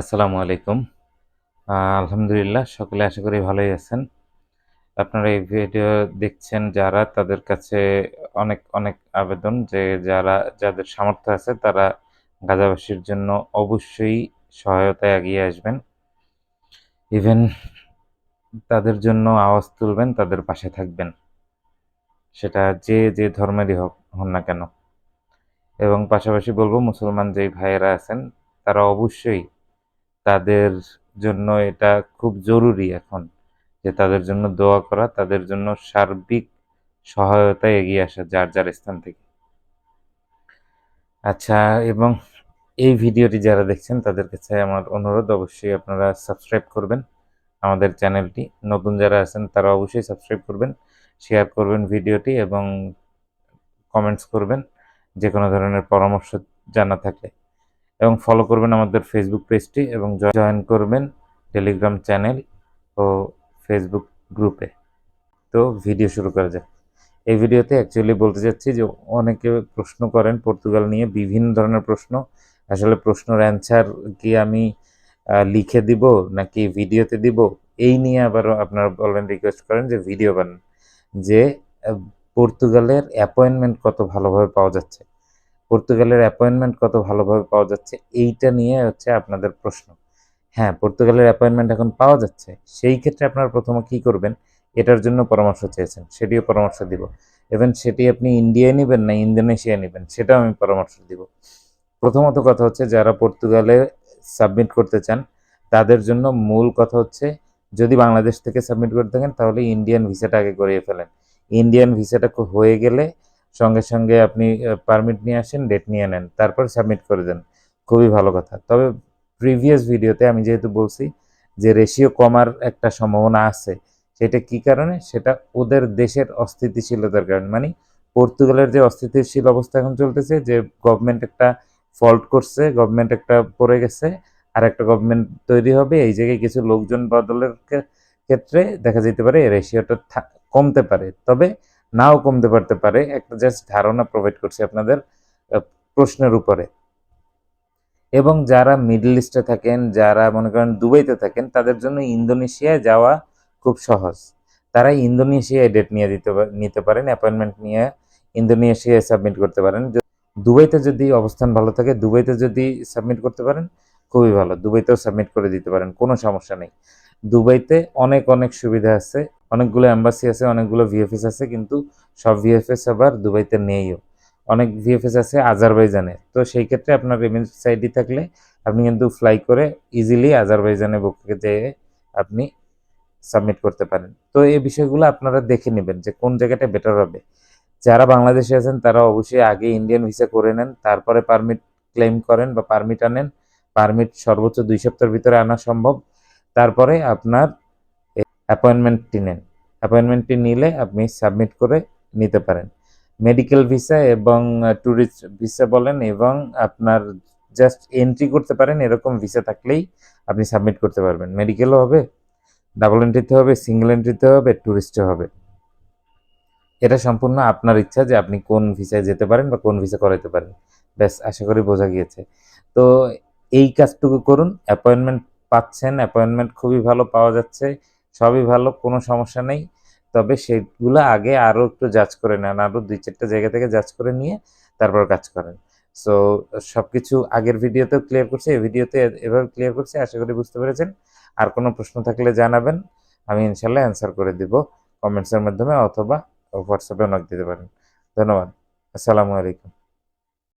আসসালামু আলাইকুম। আলহামদুলিল্লাহ, সকলে আশা করি ভালোই আছেন। আপনারা এই ভিডিও দেখছেন যারা, তাদের কাছে অনেক অনেক আবেদন যে যারা, যাদের সামর্থ্য আছে, তারা গাজাবাসীর জন্য অবশ্যই সহায়তায় এগিয়ে আসবেন। ইভেন তাদের জন্য আওয়াজ তুলবেন, তাদের পাশে থাকবেন। সেটা যে যে ধর্মেরই হোক, হন না কেন। এবং পাশাপাশি বলব, মুসলমান যেই ভাইয়েরা আছেন, তারা অবশ্যই তাদের জন্য এটা খুব জরুরি এখন, যে তাদের জন্য দোয়া করা, তাদের জন্য সার্বিক সহায়তায় এগিয়ে আসা যার যার স্থান থেকে। আচ্ছা এবং এই ভিডিওটি যারা দেখছেন, তাদের কাছে আমার অনুরোধ, অবশ্যই আপনারা সাবস্ক্রাইব করবেন আমাদের চ্যানেলটি। নতুন যারা আছেন, তারা অবশ্যই সাবস্ক্রাইব করবেন, শেয়ার করবেন ভিডিওটি এবং কমেন্টস করবেন যে কোনো ধরনের পরামর্শ জানা থাকলে। এবং ফলো করবেন আমাদের ফেসবুক পেজটি এবং জয়েন করবেন টেলিগ্রাম চ্যানেল ও ফেসবুক গ্রুপে তো ভিডিও শুরু করা যাক। এই ভিডিওতে অ্যাকচুয়ালি বলতে চাচ্ছি যে অনেকে প্রশ্ন করেন পর্তুগাল নিয়ে, বিভিন্ন ধরনের প্রশ্ন। আসলে প্রশ্নের অ্যান্সার কি আমি লিখে দিব নাকি ভিডিওতে দিব? এই নিয়ে আবারও আপনারা বলেন রিকোয়েস্ট করেন যে ভিডিও বানান। যে পর্তুগালের অ্যাপয়েন্টমেন্ট কত ভালোভাবে পাওয়া যাচ্ছে। পর্তুগালের অ্যাপয়েন্টমেন্ট কত ভালোভাবে পাওয়া যাচ্ছে, এইটা নিয়ে হচ্ছে আপনাদের প্রশ্ন। হ্যাঁ পর্তুগালের অ্যাপয়েন্টমেন্ট এখন পাওয়া যাচ্ছে, সেই ক্ষেত্রে আপনারা প্রথমে কি করবেন, এটার জন্য পরামর্শ চেয়েছেন, সেটিও পরামর্শ দিব। ইভেন সেটি আপনি ইন্ডিয়ায় নেবেন না ইন্দোনেশিয়া নেবেন, সেটাও আমি পরামর্শ দিব। প্রথমত কথা হচ্ছে, যারা পর্তুগালে সাবমিট করতে চান, তাদের জন্য মূল কথা হচ্ছে, যদি বাংলাদেশ থেকে সাবমিট করতে থাকেন, তাহলে ইন্ডিয়ান ভিসাটা আগে করিয়ে ফেলেন। ইন্ডিয়ান ভিসাটা হয়ে গেলে সঙ্গে সঙ্গে আপনি পারমিট নিয়ে আসেন ডেট নিয়ে নেন, তারপর সাবমিট করে দেন। খুবই ভালো কথা। তবে প্রিভিয়াস ভিডিওতে আমি যেহেতু বলছি যে রেশিও কমার একটা সম্ভাবনা আছে, সেটা কি কারণে? সেটা ওদের দেশের অস্থিতিশীলতার কারণে। মানে পর্তুগালের যে অস্থিতিশীল অবস্থা এখন চলতেছে, যে গভর্নমেন্ট একটা ফল্ট করছে গভর্নমেন্ট একটা পড়ে গেছে, আর একটা গভর্নমেন্ট তৈরি হবে, এই জায়গায় কিছু লোকজন বদলের ক্ষেত্রে দেখা যেতে পারে রেশিওটা কমতে পারে। তবে নাও কমতে পারতে পারে। একটা জাস্ট ধারণা প্রোভাইড করছি আপনাদের প্রশ্নের উপরে। এবং যারা মিডল ইস্টে থাকেন, যারা মনে করেন দুবাইতে থাকেন, তাদের জন্য ইন্দোনেশিয়ায় যাওয়া খুব সহজ। তারা ইন্দোনেশিয়ায় ডেট নিয়ে দিতে নিতে পারেন অ্যাপয়েন্টমেন্ট নিয়ে ইন্দোনেশিয়ায় সাবমিট করতে পারেন। দুবাইতে যদি অবস্থান ভালো থাকে, দুবাইতে যদি সাবমিট করতে পারেন, খুবই ভালো। দুবাইতেও সাবমিট করে দিতে পারেন, কোনো সমস্যা নেই। দুবাইতে অনেক অনেক সুবিধা আছে। অনেকগুলো এম্বাসি আছে, অনেকগুলো ভিএফএস আছে, কিন্তু সব ভিএফএস আবার দুবাইতে নেইও। অনেক ভিএফএস আছে আজারবাইজানে। তো সেই ক্ষেত্রে আপনার রেমিটেন্স আইডি থাকলে আপনি কিন্তু ফ্লাই করে ইজিলি আজারবাইজানে বুকে যেয়ে আপনি সাবমিট করতে পারেন। তো এই বিষয়গুলো আপনারা দেখে নেবেন যে কোন জায়গাটা বেটার হবে। যারা বাংলাদেশে আছেন, তারা অবশ্যই আগে ইন্ডিয়ান ভিসা করে নেন, তারপরে পারমিট ক্লেম করেন বা পারমিট আনেন। পারমিট সর্বোচ্চ দুই সপ্তাহের ভিতরে আনা সম্ভব। তারপরে আপনার অ্যাপয়েন্টমেন্টটি নেন। অ্যাপয়েন্টমেন্টটি নিলে আপনি সাবমিট করে নিতে পারেন। মেডিকেল ভিসা এবং ট্যুরিস্ট ভিসা বলেন এবং আপনার জাস্ট এন্ট্রি করতে পারেন, এরকম ভিসা থাকলেই আপনি সাবমিট করতে পারবেন। মেডিকেলও হবে, ডাবল এন্ট্রিতে হবে, সিঙ্গেল এন্ট্রিতে হবে ট্যুরিস্টে হবে। এটা সম্পূর্ণ আপনার ইচ্ছা যে আপনি কোন ভিসায় যেতে পারেন বা কোন ভিসা করাইতে পারেন। ব্যাস, আশা করি বোঝা গিয়েছে। তো এই কাজটুকু করুন, অ্যাপয়েন্টমেন্ট পাচ্ছেন, অ্যাপয়েন্টমেন্ট খুবই ভালো পাওয়া যাচ্ছে। সবই ভালো, কোনো সমস্যা নেই। তবে সেগুলো আগে আরও একটু যাচ করে নেন, আরও দুই চারটা জায়গা থেকে যাচ করে নিয়ে তারপর কাজ করেন। সো সব কিছু আগের ভিডিওতেও ক্লিয়ার করছি, এই ভিডিওতে এভাবে ক্লিয়ার করছি, আশা করি বুঝতে পেরেছেন। আর কোনো প্রশ্ন থাকলে জানাবেন, আমি ইনশাল্লাহ অ্যান্সার করে দিব। কমেন্টসের মাধ্যমে অথবা হোয়াটসঅ্যাপে নক দিতে পারেন। ধন্যবাদ, আসসালামু আলাইকুম।